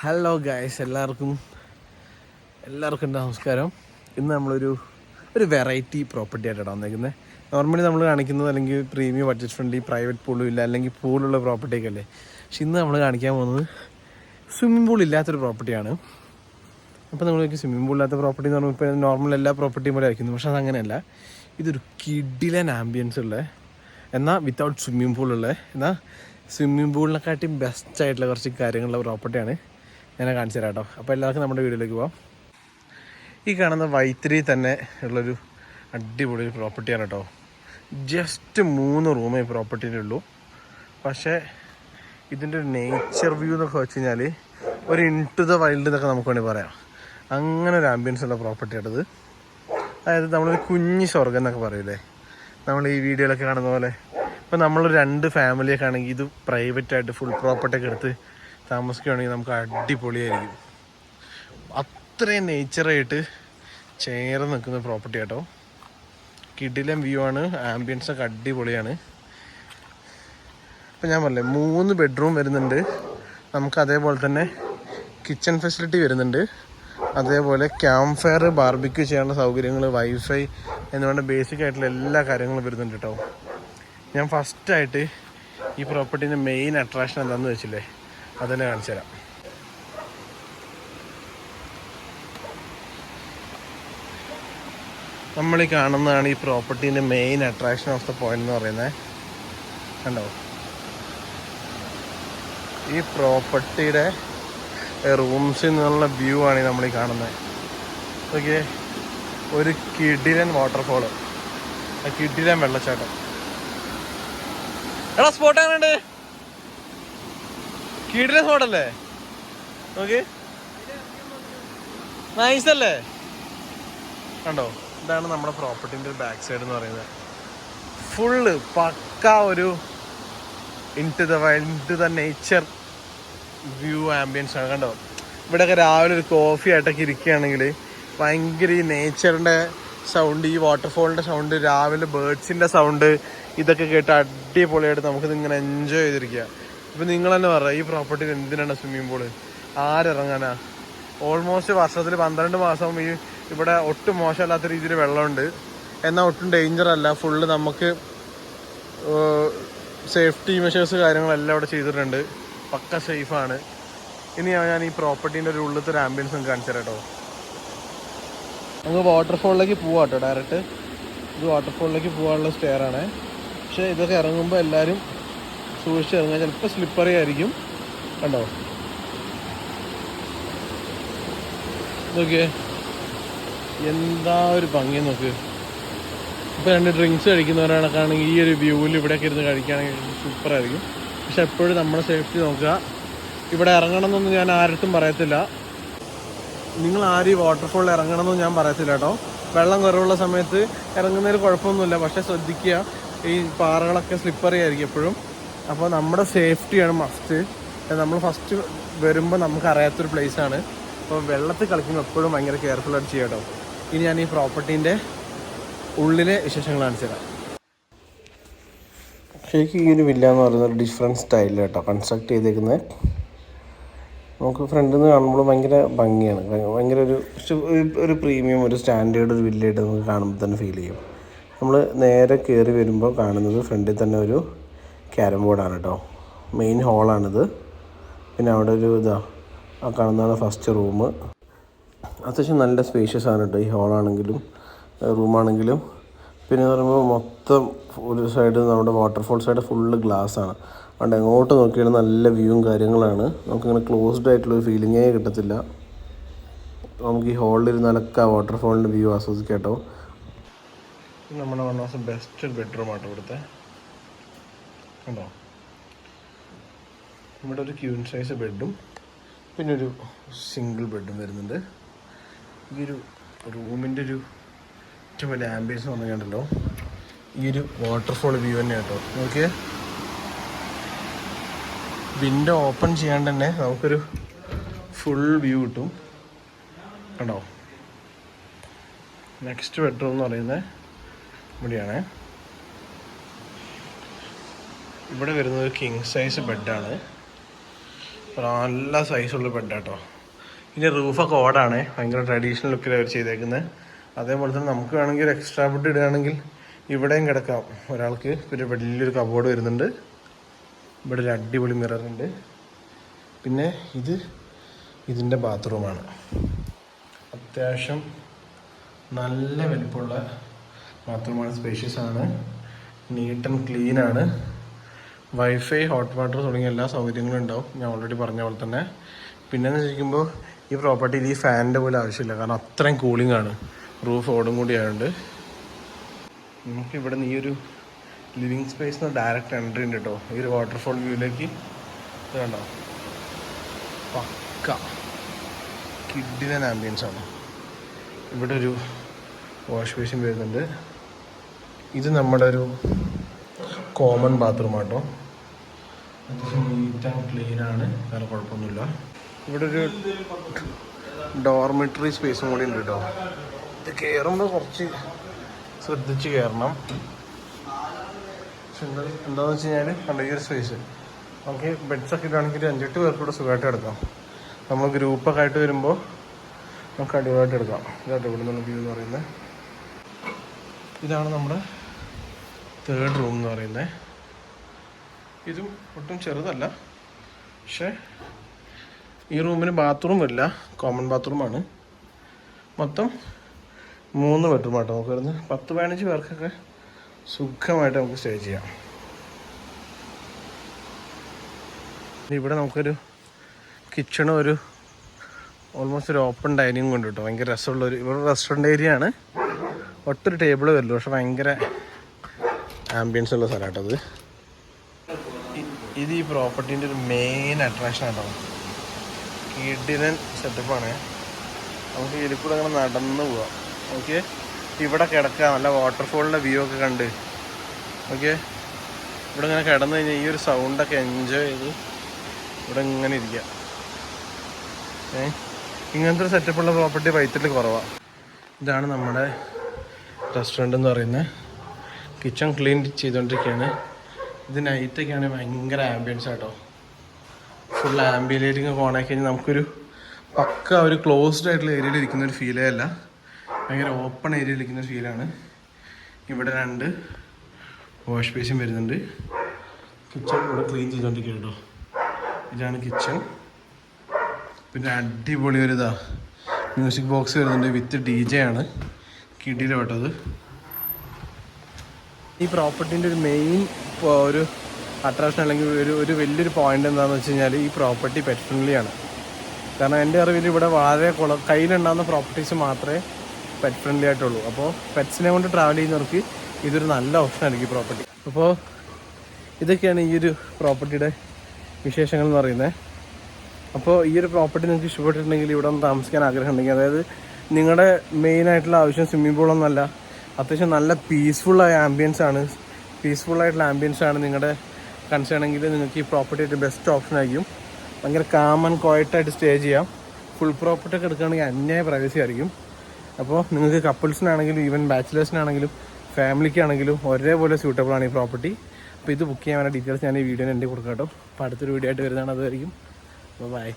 Hello guys എല്ലാവർക്കും എല്ലാവർക്കും നമസ്കാരം. ഇന്ന് നമ്മളൊരു ഒരു വെറൈറ്റി പ്രോപ്പർട്ടി ആയിട്ടാണ് വന്നേക്കുന്നത് നോർമലി നമ്മൾ കാണിക്കുന്നത് അല്ലെങ്കിൽ പ്രീമിയം ബഡ്ജറ്റ് ഫ്രണ്ട്ലി പ്രൈവറ്റ് പൂളും ഇല്ല അല്ലെങ്കിൽ പൂളുള്ള പ്രോപ്പർട്ടിയൊക്കെ അല്ലേ? പക്ഷെ ഇന്ന് നമ്മൾ കാണിക്കാൻ പോകുന്നത് സ്വിമ്മിംഗ് പൂൾ ഇല്ലാത്തൊരു പ്രോപ്പർട്ടിയാണ് അപ്പോൾ നമ്മൾക്ക് സ്വിമ്മിംഗ് പൂൾ ഇല്ലാത്ത പ്രോപ്പർട്ടി എന്ന് പറയുമ്പോൾ ഇപ്പോൾ നോർമൽ എല്ലാ പ്രോപ്പർട്ടിയും പോലെ ആയിരിക്കുന്നു. പക്ഷെ അതങ്ങനെയല്ല. ഇതൊരു കിഡിലൻ ആംബിയൻസ് ഉള്ള എന്നാൽ വിത്തൗട്ട് സ്വിമ്മിംഗ് പൂൾ ഉള്ള എന്നാൽ സ്വിമ്മിംഗ് പൂളിനെക്കാട്ടിയും ബെസ്റ്റ് ആയിട്ടുള്ള കുറച്ച് കാര്യങ്ങളുള്ള പ്രോപ്പർട്ടിയാണ് ഞാൻ കാണിച്ചു തരാം കേട്ടോ. അപ്പോൾ എല്ലാവർക്കും നമ്മുടെ വീഡിയോയിലേക്ക് പോവാം. ഈ കാണുന്ന വൈത്തിരി തന്നെ ഉള്ളൊരു അടിപൊളി ഒരു പ്രോപ്പർട്ടിയാണ് കേട്ടോ. ജസ്റ്റ് മൂന്ന് റൂമേ ഈ പ്രോപ്പർട്ടിയിലുള്ളൂ പക്ഷേ ഇതിന്റെ ഒരു നേച്ചർ വ്യൂ എന്നൊക്കെ വെച്ച് കഴിഞ്ഞാൽ ഒരു ഇൻ ടു ദ വൈൽഡ് എന്നൊക്കെ നമുക്ക് വേണമെങ്കിൽ പറയാം. അങ്ങനെ ഒരു ആംബിയൻസ് ഉള്ള പ്രോപ്പർട്ടിയാണിത് അതായത് നമ്മളൊരു കുഞ്ഞ് സ്വർഗം എന്നൊക്കെ പറയില്ലേ നമ്മൾ ഈ വീഡിയോയിലൊക്കെ കാണുന്ന പോലെ. ഇപ്പം നമ്മൾ രണ്ട് ഫാമിലിയൊക്കെ ആണെങ്കിൽ ഇത് പ്രൈവറ്റായിട്ട് ഫുൾ പ്രോപ്പർട്ടിയൊക്കെ എടുത്ത് താമസിക്കുകയാണെങ്കിൽ നമുക്ക് അടിപൊളിയായിരിക്കും. അത്രയും നേച്ചറായിട്ട് ചേർന്ന് നിൽക്കുന്ന പ്രോപ്പർട്ടി കേട്ടോ കിടിലം വ്യൂ ആണ്. ആംബിയൻസ് ഒക്കെ അടിപൊളിയാണ്. ഇപ്പം ഞാൻ പറഞ്ഞില്ലേ മൂന്ന് ബെഡ്റൂം വരുന്നുണ്ട്. നമുക്ക് അതേപോലെ തന്നെ കിച്ചൺ ഫെസിലിറ്റി വരുന്നുണ്ട്. അതേപോലെ ക്യാമ്പ് ഫയർ ബാർബിക്യൂ ചെയ്യാനുള്ള സൗകര്യങ്ങൾ വൈഫൈ എന്നുവേണ്ട ബേസിക് ആയിട്ടുള്ള എല്ലാ കാര്യങ്ങളും വരുന്നുണ്ട് കേട്ടോ ഞാൻ ഫസ്റ്റായിട്ട് ഈ പ്രോപ്പർട്ടീന്റെ മെയിൻ അട്രാക്ഷൻ എന്താണെന്ന് വെച്ചില്ലേ അതന്നെ കാണിച്ചു തരാം. നമ്മൾ ഈ കാണുന്നതാണ് ഈ പ്രോപ്പർട്ടീന്റെ main attraction of the point എന്ന് പറയുന്നത്. കണ്ടോ? ഈ പ്രോപ്പർട്ടിയുടെ റൂംസിൽ നിന്നുള്ള വ്യൂ ആണ് നമ്മൾ ഈ കാണുന്നത്. ഓക്കെ? ഒരു കിടിലൻ വാട്ടർഫോൾ കിടിലൻ വെള്ളച്ചാട്ടം. എടാ സ്പോട്ട് എങ്ങനെയുണ്ട്? കിടിലൻ സ്പോട്ടല്ലേ നോക്ക്. നൈസ് അല്ലേ കണ്ടോ? ഇതാണ് നമ്മുടെ പ്രോപ്പർട്ടിന്റെ ബാക്ക് സൈഡ് എന്ന് പറയുന്നത്. ഫുള്ള് പക്ക ഒരു in to the wild to the nature view ambience ആണ്. കണ്ടോ? ഇവിടെയൊക്കെ രാവിലെ ഒരു കോഫി ആയിട്ടൊക്കെ ഇരിക്കുകയാണെങ്കിൽ ഭയങ്കര ഈ നേച്ചറിന്റെ സൗണ്ട് ഈ വാട്ടർഫോളിന്റെ സൗണ്ട് രാവിലെ ബേർഡ്സിന്റെ സൗണ്ട് ഇതൊക്കെ കേട്ട് അടിപൊളിയായിട്ട് നമുക്കിത് ഇങ്ങനെ എൻജോയ് ചെയ്തിരിക്കുക. ഇപ്പം നിങ്ങൾ തന്നെ പറ ഈ പ്രോപ്പർട്ടിയിൽ എന്തിനാണ് സ്വിമ്മിംഗ് പൂൾ ആരിറങ്ങാനാ ഓൾമോസ്റ്റ് വർഷത്തിൽ പന്ത്രണ്ട് മാസം ഈ ഇവിടെ ഒട്ടും മോശമല്ലാത്ത രീതിയിൽ വെള്ളമുണ്ട്. എന്നാൽ ഒട്ടും ഡേഞ്ചർ അല്ല. ഫുള്ള് നമുക്ക് സേഫ്റ്റി മെഷേഴ്സ് കാര്യങ്ങളെല്ലാം ഇവിടെ ചെയ്തിട്ടുണ്ട്. പക്ക സേഫാണ് ഇനി ഞാൻ ഈ പ്രോപ്പർട്ടീന്റെ ഒരു ഉള്ളിലത്തെ ഒരു ആംബിയൻസ് നിങ്ങൾക്ക് കാണിച്ചു കേട്ടോ നമുക്ക് വാട്ടർഫോളിലേക്ക് പോവാം കേട്ടോ ഡയറക്റ്റ് ഇത് വാട്ടർഫോളിലേക്ക് പോകാനുള്ള സ്റ്റെയറാണ് പക്ഷേ ഇതൊക്കെ ഇറങ്ങുമ്പോൾ എല്ലാവരും സൂക്ഷിച്ച് ഇറങ്ങുക ചിലപ്പോൾ സ്ലിപ്പറി ആയിരിക്കും. കണ്ടോ? നോക്കിയേ. എന്താ ഒരു ഭംഗി നോക്ക്. ഇപ്പോൾ രണ്ട് ഡ്രിങ്ക്സ് കഴിക്കുന്നവരാണെങ്കിൽ ഈ ഒരു വ്യൂവിൽ ഇവിടെയൊക്കെ ഇരുന്ന് കഴിക്കുകയാണെങ്കിൽ സൂപ്പറായിരിക്കും പക്ഷെ എപ്പോഴും നമ്മുടെ സേഫ്റ്റി നോക്കുക. ഇവിടെ ഇറങ്ങണം എന്നൊന്നും ഞാൻ ആരടുത്തും പറയത്തില്ല. നിങ്ങൾ ആരും ഈ വാട്ടർഫോളിൽ ഇറങ്ങണമെന്നും ഞാൻ പറയത്തില്ല കേട്ടോ. വെള്ളം കുറവുള്ള സമയത്ത് ഇറങ്ങുന്നതിൽ കുഴപ്പമൊന്നുമില്ല. പക്ഷേ ശ്രദ്ധിക്കുക. ഈ പാറകളൊക്കെ സ്ലിപ്പറി ആയിരിക്കും എപ്പോഴും. അപ്പോൾ നമ്മുടെ സേഫ്റ്റിയാണ് മസ്റ്റ്. നമ്മൾ ഫസ്റ്റ് വരുമ്പോൾ നമുക്ക് അറിയാത്തൊരു ആണ്. അപ്പോൾ വെള്ളത്തിൽ കളിക്കുമ്പോൾ എപ്പോഴും ഭയങ്കര ആയിട്ട് ചെയ്യാം കേട്ടോ ഇനി ഞാൻ ഈ പ്രോപ്പർട്ടീന്റെ ഉള്ളിലെ വിശേഷങ്ങൾ കാണിച്ചു തരാം. ശരിക്കും ഈ ഒരു വില്ല എന്ന് പറയുന്നത് ഡിഫറെന്റ് സ്റ്റൈലിൽ കേട്ടോ കൺസ്ട്രക്ട് ചെയ്തേക്കുന്നത്. നമുക്ക് ഫ്രണ്ടിൽ നിന്ന് കാണുമ്പോൾ ഭയങ്കര ഭംഗിയാണ്. ഭയ- ഭയങ്കര ഒരു- ഒരു പ്രീമിയം ഒരു സ്റ്റാൻഡേർഡ് ഒരു വില്ലയായിട്ട് നമുക്ക് കാണുമ്പോൾ തന്നെ ഫീൽ ചെയ്യും. നമ്മൾ നേരെ കയറി വരുമ്പോൾ കാണുന്നത് ഫ്രണ്ടിൽ തന്നെ ഒരു ക്യാരം ബോർഡാണ് കേട്ടോ മെയിൻ ഹോളാണിത് പിന്നെ അവിടെ ഒരു ഇതാ ആ കാണുന്നതാണ് ഫസ്റ്റ് റൂം അത്യാവശ്യം നല്ല സ്പേഷ്യസ് ആണ് കേട്ടോ ഈ ഹോളാണെങ്കിലും റൂമാണെങ്കിലും പിന്നെ എന്ന് പറയുമ്പോൾ മൊത്തം ഒരു സൈഡ് നമ്മുടെ വാട്ടർഫോൾ സൈഡ് ഫുള്ള് ഗ്ലാസ് ആണ്. അതുകൊണ്ട് എങ്ങോട്ട് നോക്കിയാലും നല്ല വ്യൂവും കാര്യങ്ങളാണ്. നമുക്കിങ്ങനെ ക്ലോസ്ഡ് ആയിട്ടുള്ള ഒരു ഫീലിങ്ങേ കിട്ടത്തില്ല. നമുക്ക് ഈ ഹോളിൽ ഇരുന്നാലൊക്കെ ആ വാട്ടർഫോളിന്റെ വ്യൂ ആസ്വദിക്കാം കേട്ടോ നമ്മുടെ വൺ ഓഫ് ബെസ്റ്റ് ബെഡ്റൂം ആട്ടോ ഇവിടുത്തെ. കണ്ടോ ഇവിടെ ഒരു ക്യൂൻ സൈസ് ബെഡും പിന്നെ ഒരു സിംഗിൾ ബെഡും വരുന്നുണ്ട്. ഈ ഒരു റൂമിന്റെ ഒരു ഏറ്റവും വലിയ ആംബിയൻസ് എന്ന് പറഞ്ഞിട്ടുണ്ടല്ലോ ഈ ഒരു വാട്ടർഫോൾ വ്യൂ തന്നെ കേട്ടോ നോക്കിയേ. വിൻഡോ ഓപ്പൺ ചെയ്യാണ്ട് തന്നെ നമുക്കൊരു ഫുൾ വ്യൂ കിട്ടും. കണ്ടോ? നെക്സ്റ്റ് ബെഡ്റൂം എന്ന് പറയുന്നത് ഇവിടെയാണ്. ഇവിടെ വരുന്നത് കിങ് സൈസ് ബെഡാണ് നല്ല സൈസുള്ള ബെഡ് കേട്ടോ ഇതിന്റെ റൂഫൊക്കെ ഓടാണ്. ഭയങ്കര ട്രഡീഷണൽ ലുക്കിൽ അവർ ചെയ്തേക്കുന്നത് അതേപോലെ തന്നെ നമുക്ക് വേണമെങ്കിൽ ഒരു എക്സ്ട്രാ ബെഡ് ഇടുകയാണെങ്കിൽ ഇവിടെയും കിടക്കാം ഒരാൾക്ക്. പിന്നെ വലിയൊരു കബോർഡ് വരുന്നുണ്ട്. ഇവിടെ ഒരു അടിപൊളി മിറർ ഉണ്ട്. പിന്നെ ഇത് ഇതിന്റെ ബാത്റൂമാണ് അത്യാവശ്യം നല്ല വലിപ്പമുള്ള ബാത്റൂമാണ് സ്പേഷ്യസ് ആണ്. നീറ്റ് ആൻഡ് ക്ലീൻ ആണ്. വൈഫൈ ഹോട്ട് വാട്ടർ തുടങ്ങിയ എല്ലാ സൗകര്യങ്ങളും ഉണ്ടാവും. ഞാൻ ഓൾറെഡി പറഞ്ഞ പോലെ തന്നെ. പിന്നെന്ന് വെച്ചിരിക്കുമ്പോൾ ഈ പ്രോപ്പർട്ടിയിൽ ഈ ഫാനിന്റെ പോലും ആവശ്യമില്ല. കാരണം അത്രയും കൂളിംഗ് ആണ്. റൂഫ് ഓടും കൂടി ആയതുകൊണ്ട് നമുക്ക് ഇവിടെ നിന്ന് ഈ ഒരു ലിവിങ് സ്പേസ് ഡയറക്റ്റ് എൻട്രി ഉണ്ട് കേട്ടോ ഈ ഒരു വാട്ടർഫോൾ വ്യൂവിലേക്ക് ഇത് കണ്ടോ? പക്ക. കിഡിലൻ ആംബിയൻസ് ആണ്. ഇവിടെ ഒരു വാഷ് ബേസിൻ വരുന്നുണ്ട്. ഇത് നമ്മുടെ ഒരു കോമൺ ബാത്റൂം ആട്ടോ. അത്യാവശ്യം നീറ്റ് ആൻഡ് ക്ലീൻ ആണ്. വേറെ കുഴപ്പമൊന്നുമില്ല. ഇവിടെ ഒരു ഡോർമെട്രി സ്പേസും കൂടി ഉണ്ട് കേട്ടോ ഇത് കയറുമ്പോൾ കുറച്ച് ശ്രദ്ധിച്ച് കയറണം പക്ഷെ എന്താ എന്താണെന്ന് വെച്ച് കഴിഞ്ഞാൽ കണ്ടെങ്കിൽ ഈ ഒരു സ്പേസ് നമുക്ക് ബെഡ്സൊക്കെ ഇടുകയാണെങ്കിൽ ഒരു അഞ്ചെട്ട് പേർക്ക് കൂടെ സുഖമായിട്ട് എടുക്കാം. നമ്മൾ ഗ്രൂപ്പൊക്കെ ആയിട്ട് വരുമ്പോൾ നമുക്ക് അടിപൊളിയായിട്ട് എടുക്കാം. ഇതായിട്ട് ഇവിടെ നിന്നുള്ള വ്യൂ എന്ന് പറയുന്നത്. ഇതാണ് നമ്മുടെ തേർഡ് റൂം എന്ന് പറയുന്നത് ഇതും ഒട്ടും ചെറുതല്ല. പക്ഷേ ഈ റൂമിന് ബാത്റൂം ഇല്ല. കോമൺ ബാത്റൂമാണ് മൊത്തം മൂന്ന് ബെഡ്റൂം ആട്ടോ നമുക്ക് വരുന്നത്. പത്ത് പതിനഞ്ച് പേർക്കൊക്കെ സുഖമായിട്ട് നമുക്ക് സ്റ്റേ ചെയ്യാം. ഇവിടെ നമുക്കൊരു കിച്ചണും ഒരു ഓൾമോസ്റ്റ് ഒരു ഓപ്പൺ ഡൈനിങ് കൊണ്ട് കിട്ടും. ഭയങ്കര രസമുള്ളൊരു ഇവിടെ റെസ്റ്റോറന്റ് ഏരിയ ആണ്. ഒട്ടൊരു ടേബിൾ വരുള്ളൂ പക്ഷെ ഭയങ്കര ആംബിയൻസ് ഉള്ള സ്ഥലമാട്ടത് ഇത് ഈ പ്രോപ്പർട്ടീന്റെ ഒരു മെയിൻ അട്രാക്ഷൻ ആട്ടോ. കിടിലൻ സെറ്റപ്പാണ് നമുക്ക് ഇതിൽ കൂടെ അങ്ങനെ നടന്നു പോവാം. ഓക്കെ ഇവിടെ കിടക്കാം. നല്ല വാട്ടർഫോളിന്റെ വ്യൂ ഒക്കെ കണ്ട്. ഓക്കെ ഇവിടെ ഇങ്ങനെ കിടന്നു കഴിഞ്ഞാൽ ഈ ഒരു സൗണ്ടൊക്കെ എൻജോയ് ചെയ്ത് ഇവിടെ ഇങ്ങനെ ഇരിക്കാം. ഏ? ഇങ്ങനത്തെ ഒരു സെറ്റപ്പുള്ള പ്രോപ്പർട്ടി വൈത്തിട്ട് കുറവാണ് ഇതാണ് നമ്മുടെ റെസ്റ്റോറന്റ് എന്ന് പറയുന്നത്. കിച്ചൺ ക്ലീൻ ചെയ്തുകൊണ്ടിരിക്കുകയാണ് ഇത് നൈറ്റൊക്കെയാണ് ഭയങ്കര ആംബിയൻസ് ആട്ടോ. ഫുൾ ആംബിയലേറ്റിംഗ് ഒക്കെ ഓണാക്കി കഴിഞ്ഞാൽ നമുക്കൊരു പക്ക ഒരു ക്ലോസ്ഡ് ആയിട്ടുള്ള ഏരിയയിൽ ഇരിക്കുന്ന ഒരു ഫീലേ അല്ല. ഭയങ്കര ഓപ്പൺ ഏരിയയിൽ ഇരിക്കുന്ന ഒരു ഫീലാണ് ഇവിടെ രണ്ട് വാഷ് ബേസിൻ വരുന്നുണ്ട്. കിച്ചൺ ഇവിടെ ക്ലീൻ ചെയ്തുകൊണ്ടിരിക്കുക കേട്ടോ ഇതാണ് കിച്ചൺ പിന്നെ അടിപൊളി ഒരു ഇതാ മ്യൂസിക് ബോക്സ് വരുന്നുണ്ട് വിത്ത് ഡി ജെ ആണ് കിടിയിലെ കേട്ടത് ഈ പ്രോപ്പർട്ടീന്റെ ഒരു മെയിൻ ഒരു അട്രാക്ഷൻ അല്ലെങ്കിൽ ഒരു ഒരു വലിയൊരു പോയിന്റ് എന്താണെന്ന് വെച്ച് കഴിഞ്ഞാൽ ഈ പ്രോപ്പർട്ടി പെറ്റ് ഫ്രണ്ട്ലിയാണ് കാരണം എന്റെ അറിവിൽ ഇവിടെ വളരെ കുള കയ്യിലുണ്ടാകുന്ന പ്രോപ്പർട്ടീസ് മാത്രമേ പെറ്റ് ഫ്രണ്ട്ലി ആയിട്ടുള്ളൂ. അപ്പോൾ പെറ്റ്സിനെ കൊണ്ട് ട്രാവൽ ചെയ്യുന്നവർക്ക് ഇതൊരു നല്ല ഈ പ്രോപ്പർട്ടി അപ്പോൾ ഇതൊക്കെയാണ് ഈ ഒരു പ്രോപ്പർട്ടിയുടെ വിശേഷങ്ങൾ എന്ന് പറയുന്നത്. അപ്പോൾ ഈ ഒരു പ്രോപ്പർട്ടി നിങ്ങൾക്ക് ഇഷ്ടപ്പെട്ടിട്ടുണ്ടെങ്കിൽ ഇവിടെ ഒന്ന് താമസിക്കാൻ ആഗ്രഹം ഉണ്ടെങ്കിൽ അതായത് നിങ്ങളുടെ മെയിൻ ആയിട്ടുള്ള ആവശ്യം സ്വിമ്മിംഗ് പൂളൊന്നല്ല അത്യാവശ്യം നല്ല പീസ്ഫുള്ളായ ആംബിയൻസ് ആണ്. പീസ്ഫുൾ ആയിട്ടുള്ള ആംബിയൻസ് ആണ് നിങ്ങളുടെ കൺസേൺ എങ്കിൽ നിങ്ങൾക്ക് ഈ പ്രോപ്പർട്ടി ആയിട്ട് ബെസ്റ്റ് ഓപ്ഷൻ ആയിരിക്കും. ഭയങ്കര കാം ആൻഡ് ക്വയറ്റായിട്ട് സ്റ്റേ ചെയ്യാം. ഫുൾ പ്രോപ്പർട്ടി ഒക്കെ എടുക്കുകയാണെങ്കിൽ അന്യായ പ്രൈവസി ആയിരിക്കും. അപ്പോൾ നിങ്ങൾക്ക് കപ്പിൾസിനാണെങ്കിലും ഈവൻ ബാച്ചിലേഴ്സിനാണെങ്കിലും ഫാമിലിക്കാണെങ്കിലും ഒരേപോലെ സ്യൂട്ടബിൾ ആണ് ഈ പ്രോപ്പർട്ടി അപ്പോൾ ഇത് ബുക്ക് ചെയ്യാൻ ഡീറ്റെയിൽസ് ഞാൻ ഈ വീഡിയോയിൽ എന്റെ കൊടുക്കാം കേട്ടോ. അപ്പോൾ അടുത്തൊരു വീഡിയോ ആയിട്ട് വരുന്നതാണ് അതായിരിക്കും ബൈ